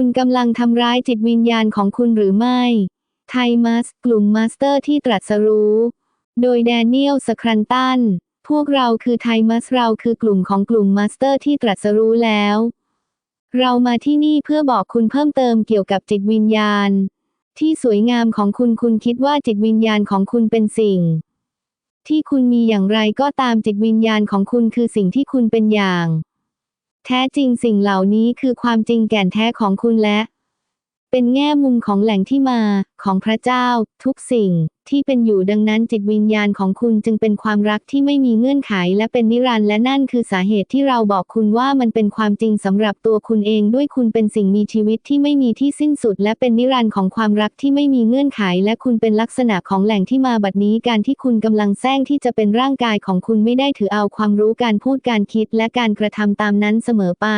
คุณกำลังทำร้ายจิตวิญญาณของคุณหรือไม่ ไทมัสกลุ่มมาสเตอร์ที่ตรัสรู้ โดยแดเนียลสครันตัน พวกเราคือไทมัสเราคือกลุ่มของกลุ่มมาสเตอร์ที่ตรัสรู้แล้ว เรามาที่นี่เพื่อบอกคุณเพิ่มเติมเกี่ยวกับจิตวิญญาณ ที่สวยงามของคุณคุณคิดว่าจิตวิญญาณของคุณเป็นสิ่ง ที่คุณมีอย่างไรก็ตามจิตวิญญาณของคุณคือสิ่งที่คุณเป็นอย่าง แท้จริงสิ่งเหล่านี้คือความจริงแก่นแท้ของคุณและ เป็นแง่มุมของแหล่งที่มา ของพระเจ้า ทุกสิ่ง ที่เป็นอยู่ดังนั้นจิตวิญญาณของคุณจึงเป็นความรักที่ไม่มีเงื่อนไขและเป็นนิรันดร์และนั่นคือสาเหตุที่เราบอกคุณว่ามันเป็นความจริงสำหรับตัวคุณเองด้วยคุณเป็นสิ่งมีชีวิตที่ไม่มีที่สิ้นสุด และเป็นนิรันดร์ของความรักที่ไม่มีเงื่อนไข และคุณเป็นลักษณะของแหล่งที่มาบัดนี้การที่คุณกำลังแซงที่จะเป็นร่างกายของคุณไม่ได้ถือเอาความรู้การพูดการคิดและการกระทำตามนั้นเสมอไป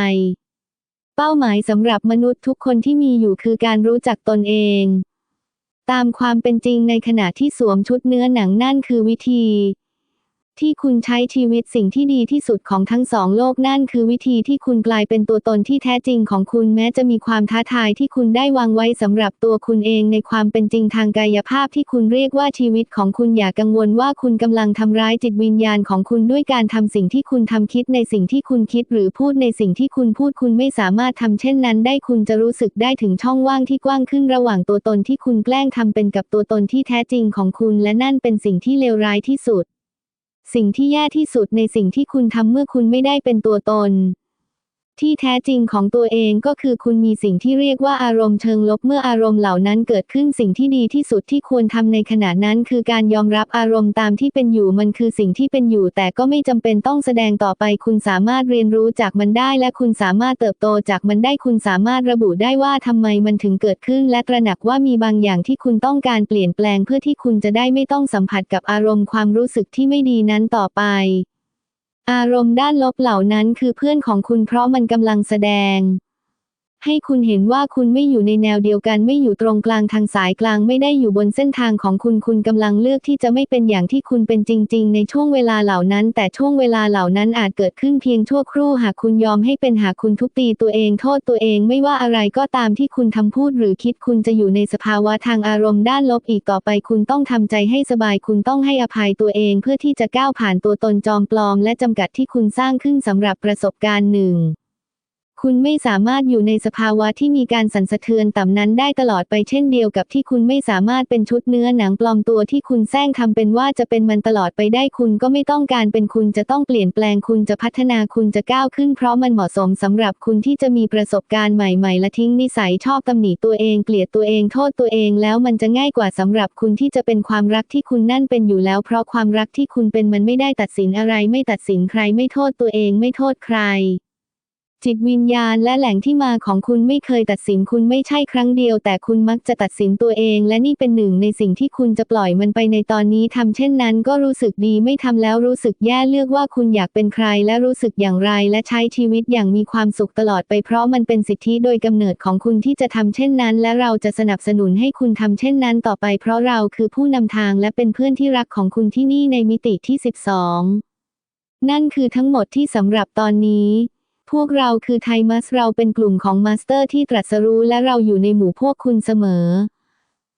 เป้าหมายสำหรับมนุษย์ทุกคนที่มีอยู่คือการรู้จักตนเอง ตามความเป็นจริงในขณะที่สวมชุดเนื้อหนังนั่นคือวิธี ที่คุณใช้ชีวิตสิ่งที่ดีที่สุดของทั้งสองโลกนั่นคือวิธีที่คุณกลายเป็นตัวตนที่แท้จริงของคุณแม้จะมีความท้าทายที่คุณได้วางไว้สำหรับตัวคุณเองในความเป็นจริงทางกายภาพที่คุณเรียกว่าชีวิตของคุณอย่ากังวลว่าคุณกำลังทำร้ายจิตวิญญาณของคุณด้วยการทำสิ่งที่คุณทำคิดในสิ่งที่คุณคิดหรือพูดในสิ่งที่คุณพูดคุณไม่สามารถทำเช่นนั้นได้คุณจะรู้สึกได้ถึงช่องว่างที่กว้างขึ้นระหว่างตัวตนที่คุณแกล้งทำเป็นกับตัวตนที่แท้จริงของคุณและนั่นเป็นสิ่งที่เลวร้ายที่สุด สิ่งที่แย่ที่สุดในสิ่งที่คุณทำเมื่อคุณไม่ได้เป็นตัวตน ที่แท้จริงของตัวเองก็คือคุณมีสิ่งที่เรียกว่าอารมณ์เชิงลบเมื่ออารมณ์เหล่านั้นเกิดขึ้นสิ่งที่ดีที่สุดที่ควรทำในขณะนั้น คือการยอมรับอารมณ์ตามที่เป็นอยู่มันคือสิ่งที่เป็นอยู่ แต่ก็ไม่จำเป็นต้องแสดงต่อไป คุณสามารถเรียนรู้จากมันได้ และคุณสามารถเติบโตจากมันได้คุณสามารถระบุได้ว่าทำไมมันถึงเกิดขึ้น และตระหนักว่ามีบางอย่างที่คุณต้องการเปลี่ยนแปลงเพื่อที่คุณจะได้ไม่ต้องสัมผัสกับอารมณ์ความรู้สึกที่ไม่ดีนั้นต่อไป อารมณ์ด้านลบเหล่านั้นคือเพื่อนของคุณเพราะมันกำลังแสดง ให้คุณเห็นว่าคุณไม่อยู่ในแนวเดียวกันไม่อยู่ตรงกลางทางสายกลางไม่ได้อยู่บนเส้นทางของคุณคุณกำลังเลือกที่จะไม่เป็นอย่างที่คุณเป็นจริง ๆ ในช่วงเวลาเหล่านั้น แต่ช่วงเวลาเหล่านั้นอาจเกิดขึ้นเพียงชั่วครู่หากคุณยอมให้เป็นหากคุณทุบตีตัวเองโทษตัวเองไม่ว่าอะไรก็ตามที่คุณทำพูดหรือคิดคุณจะอยู่ในสภาวะทางอารมณ์ด้านลบอีกต่อไปคุณต้องทำใจให้สบายคุณต้องให้อภัยตัวเองเพื่อที่จะก้าวผ่านตัวตนจอมปลอม และจำกัดที่คุณสร้างขึ้นสำหรับประสบการณ์หนึ่ง คุณไม่สามารถอยู่ในสภาวะที่มีการสั่นสะเทือนต่ำนั้นได้ตลอดไปเช่นเดียวกับที่คุณไม่สามารถเป็นชุดเนื้อหนังปลอมตัวที่คุณแซงทำเป็นว่าจะเป็นมันตลอดไปได้คุณก็ไม่ต้องการเป็นคุณจะต้องเปลี่ยนแปลงคุณจะพัฒนาคุณจะก้าวขึ้นเพราะมันเหมาะสมสำหรับคุณที่จะมีประสบการณ์ใหม่ๆและทิ้งนิสัยชอบตำหนิตัวเองเกลียดตัวเองโทษตัวเองแล้วมันจะง่ายกว่าสำหรับคุณที่จะเป็นความรักที่คุณนั่นเป็นอยู่แล้วเพราะความรักที่คุณเป็นมันไม่ได้ตัดสินอะไรไม่ตัดสินใครไม่โทษตัวเองไม่โทษใคร จิตวิญญาณและแหล่งที่มาของคุณไม่เคยตัดสินคุณไม่ใช่ครั้งเดียว แต่คุณมักจะตัดสินตัวเอง และนี่เป็นหนึ่งในสิ่งที่คุณจะปล่อยมันไปในตอนนี้ทำเช่นนั้น ก็รู้สึกดีไม่ทำแล้วรู้สึกแย่เลือกว่าคุณอยากเป็นใคร และรู้สึกอย่างไร และใช้ชีวิตอย่างมีความสุขตลอดไปเพราะมันเป็นสิทธิโดยกำเนิดของคุณที่จะทำเช่นนั้น และเราจะสนับสนุนให้คุณทำเช่นนั้นต่อไป เพราะเราคือผู้นำทางและเป็นเพื่อนที่รักของคุณที่นี่ในมิติที่ 12 นั่นคือทั้งหมดที่สำหรับตอนนี้ พวกเราคือไทมัสเราเป็นกลุ่มของมาสเตอร์ที่ตรัสรู้และเราอยู่ในหมู่พวกคุณเสมอ